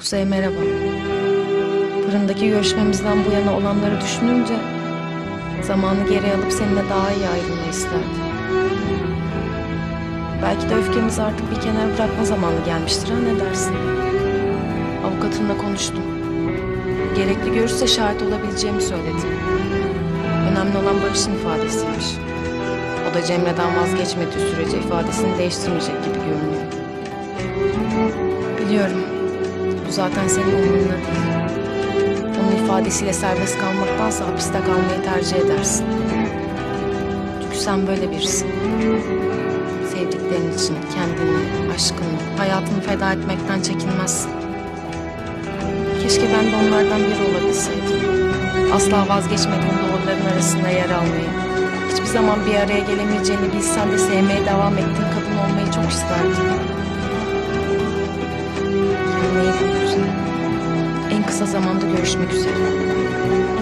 Kuzey merhaba. Fırındaki görüşmemizden bu yana olanları düşününce zamanı geri alıp seninle daha iyi ayrılmayı isterdim. Belki de öfkemizi artık bir kenara bırakma zamanı gelmiştir ha ne dersin? Avukatımla konuştum. Gerekli görürse şahit olabileceğimi söyledi. Önemli olan Barış'ın ifadesiymiş. O da Cemre'den vazgeçmediği sürece ifadesini değiştirmeyecek gibi görünüyor. Biliyorum. Bu zaten senin umurunda değil. Onun ifadesiyle serbest kalmaktansa hapiste kalmayı tercih edersin. Çünkü sen böyle birisin. Sevdiklerin için kendini, aşkını, hayatını feda etmekten çekinmezsin. Keşke ben de onlardan biri olabilseydim. Asla vazgeçmediğim doğruların arasında yer almayı, hiçbir zaman bir araya gelemeyeceğini bilsen de sevmeye devam ettiğin kadın kısa zamanda görüşmek üzere.